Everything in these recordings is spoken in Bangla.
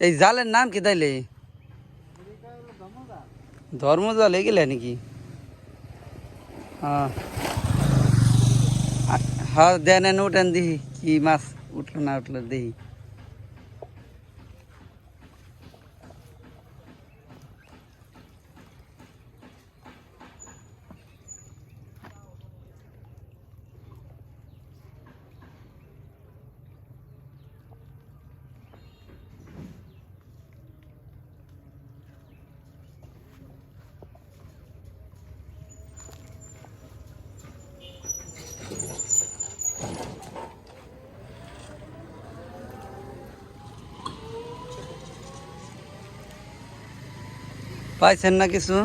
এই জালের নাম কি তাইলে? ধর্মজাল, এগুলো নাকি? হ্যাঁ হ্যাঁ দেন উঠেন দিহি কি মাছ উঠল না উঠল দেখি। পাইছেন না কিছু?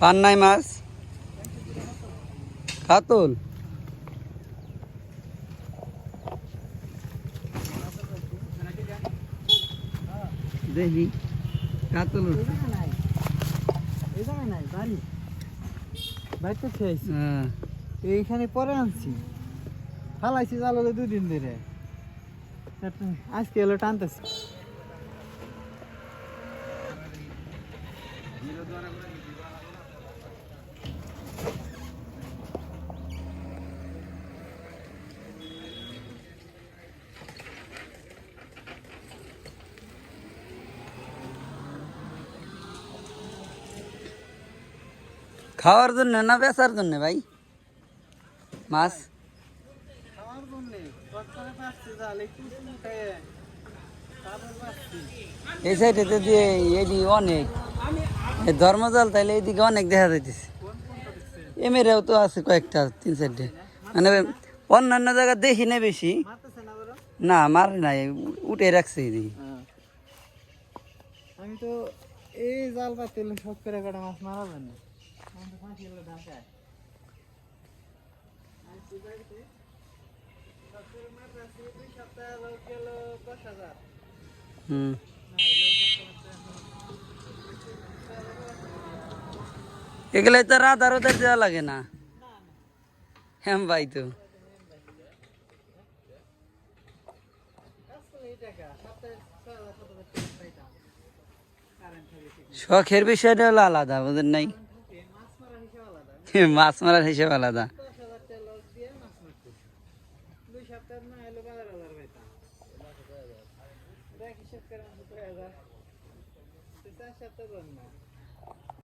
পান নাই মাছ? কাতল? দেখি কাতল হ্যাঁ। এইখানে পরে আনছি। ফালাইছি জাল হলো দুদিন ধরে। আজকে এলো টানতেছি। খাওয়ার জন্য না বেচার জন্য ভাই? মাছ? এই সাইডে দিয়ে এদি অনেক। ধর্মজাল তাইলে এইদিকে অনেক দেখা যাইতেছে। এমেরাও তো আছে কয়েকটা তিন চারটে। মানে অন্যান্য জায়গা দেখি না বেশি। না, মারে নাই, উঠে রাখছে এদিকে। আমি তো এই জাল পাতে সব করে কটা মাছ মারা না। হুম। এগুলো তো রাধার ওদের দেওয়া লাগে না। হ্যাঁ ভাই তো। শখের বিষয়টা হলো আলাদা বুঝেন নাই? মাছ মারার হিসেব আলাদা। দুই সপ্তাহ না, এলো বাজার বাজার পেতাম দেখ হিসাব করে দুটো হাজার চার সপ্তাহ না